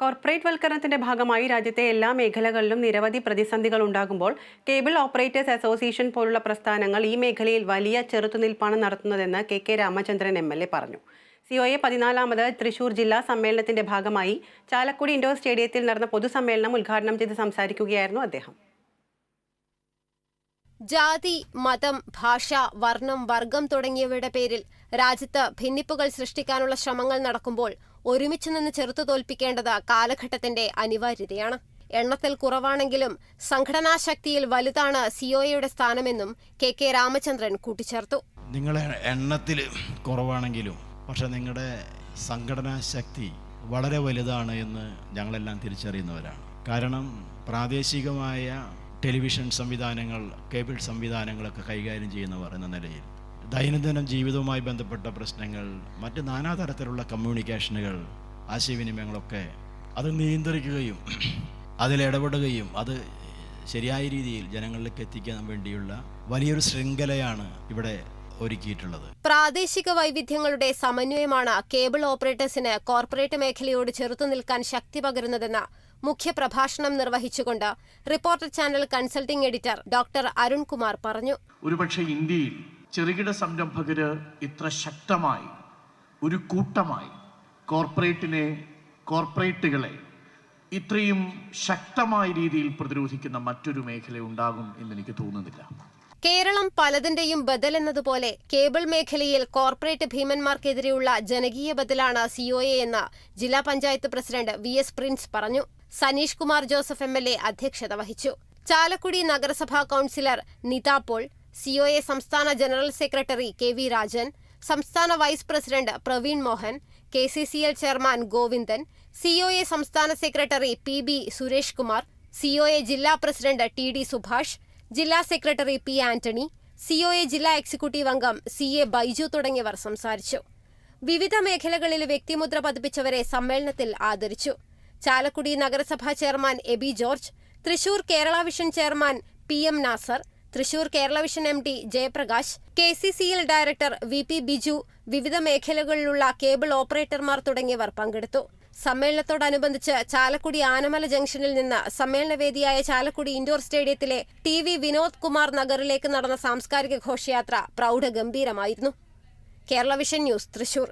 Corporate വൽക്കരണത്തിന്റെ ഭാഗമായി രാജ്യത്തെ എല്ലാ മേഖലകളിലും നിരവധി പ്രതിസന്ധികൾ ഉണ്ടാകുമ്പോൾ കേബിൾ ഓപ്പറേറ്റേഴ്സ് അസോസിയേഷൻ പോലുള്ള പ്രസ്ഥാനങ്ങൾ ഈ മേഖലയിൽ വലിയ ചെറുത്തുനിൽപ്പാണ് നടത്തുന്നതെന്ന് K K Ramachandran M L A പറഞ്ഞു. സി ഒ എ പതിനാലാമത് തൃശൂർ ജില്ലാ സമ്മേളനത്തിന്റെ ഭാഗമായി ചാലക്കുടി ഇൻഡോർ സ്റ്റേഡിയത്തിൽ നടന്ന പൊതുസമ്മേളനം ഉദ്ഘാടനം ചെയ്ത് സംസാരിക്കുകയായിരുന്നു അദ്ദേഹം. ജാതി മതം ഭാഷ വർണം വർഗം തുടങ്ങിയവയുടെ പേരിൽ രാജ്യത്ത് ഭിന്നിപ്പുകൾ സൃഷ്ടിക്കാനുള്ള ശ്രമങ്ങൾ നടക്കുമ്പോൾ ഒരുമിച്ച് നിന്ന് ചെറുത്തു തോൽപ്പിക്കേണ്ടത് കാലഘട്ടത്തിന്റെ അനിവാര്യതയാണ്. എണ്ണത്തിൽ കുറവാണെങ്കിലും സംഘടനാശക്തിയിൽ വലുതാണ് സിഒയുടെ സ്ഥാനമെന്നും കെ കെ രാമചന്ദ്രൻ കൂട്ടിച്ചേർത്തു. നിങ്ങളെ എണ്ണത്തിൽ കുറവാണെങ്കിലും പക്ഷെ നിങ്ങളുടെ സംഘടനാ ശക്തി വളരെ വലുതാണ് എന്ന് ഞങ്ങളെല്ലാം തിരിച്ചറിയുന്നവരാണ്. കാരണം പ്രാദേശികമായ ടെലിവിഷൻ സംവിധാനങ്ങൾ കേബിൾ സംവിധാനങ്ങളൊക്കെ കൈകാര്യം ചെയ്യുന്നവർ എന്ന നിലയിൽ ദൈനംദിന ജീവിതവുമായി ബന്ധപ്പെട്ട പ്രശ്നങ്ങൾ മറ്റ് നാനാതരത്തിലുള്ള കമ്മ്യൂണിക്കേഷനുകൾ ആശയവിനിമയങ്ങളൊക്കെ അത് നിയന്ത്രിക്കുകയും അതിലിടപെടുകയും അത് ശരിയായ രീതിയിൽ ജനങ്ങളിലേക്ക് എത്തിക്കാൻ വേണ്ടിയുള്ള വലിയൊരു ശൃംഖലയാണ് ഇവിടെ ഒരുക്കിയിട്ടുള്ളത്. പ്രാദേശിക വൈവിധ്യങ്ങളുടെ സമന്വയമാണ് കേബിൾ ഓപ്പറേറ്റേഴ്സിന് കോർപ്പറേറ്റ് മേഖലയോട് ചെറുത്തു നിൽക്കാൻ ശക്തി പകരുന്നതെന്ന് മുഖ്യപ്രഭാഷണം നിർവഹിച്ചുകൊണ്ട് reporter channel consulting editor doctor Arunkumar പറഞ്ഞു. ഒരുപക്ഷെ ഇന്ത്യയിൽ ചെറുകിട സംരംഭകർ ഇത്ര ശക്തമായി ഒരു കൂട്ടമായി കോർപ്പറേറ്റിനെ കോർപ്പറേറ്റുകളെ ഇത്രയും ശക്തമായ രീതിയിൽ പ്രതിരോധിക്കുന്ന മറ്റൊരു മേഖല ഉണ്ടാകും എന്ന് എനിക്ക് തോന്നുന്നില്ല. കേരളം പലതിന്റെയും ബദൽ എന്നതുപോലെ കേബിൾ മേഖലയിൽ കോർപ്പറേറ്റ് ഭീമന്മാർക്കെതിരെയുള്ള ജനകീയ ബദലാണ് സിഒഎ എന്ന് ജില്ലാ panchayat president V S Prince പറഞ്ഞു. Saneesh Kumar Joseph M L A അധ്യക്ഷത വഹിച്ചു. ചാലക്കുടി നഗരസഭാ കൌൺസിലർ നിത പോൾ സിഒഎ സംസ്ഥാന general secretary K V Rajan സംസ്ഥാന vice president Praveen Mohan K C C L chairman Govindan C O A സംസ്ഥാന secretary P B Suresh Kumar C O A ജില്ലാ president T D Subhash ജില്ലാ secretary P Antony C O A ജില്ലാ executive അംഗം C A Baiju തുടങ്ങിയവർ സംസാരിച്ചു. വിവിധ മേഖലകളിൽ വ്യക്തിമുദ്ര പതിപ്പിച്ചവരെ സമ്മേളനത്തിൽ ആദരിച്ചു. ചാലക്കുടി നഗരസഭാ chairman Aby George Thrissur Kerala vision chairman P M Nasar Thrissur Kerala vision M D Jayaprakash K C C L director V P Biju വിവിധ മേഖലകളിലുള്ള കേബിൾ ഓപ്പറേറ്റർമാർ തുടങ്ങിയവർ പങ്കെടുത്തു. സമ്മേളനത്തോടനുബന്ധിച്ച് ചാലക്കുടി ആനമല ജംഗ്ഷനിൽ നിന്ന് സമ്മേളനവേദിയായ ചാലക്കുടി ഇൻഡോർ സ്റ്റേഡിയത്തിലെ ടി വി വിനോദ് കുമാർ നഗറിലേക്ക് നടന്ന സാംസ്കാരിക ഘോഷയാത്ര പ്രൗഢഗംഭീരമായിരുന്നു. Kerala vision news Thrissur.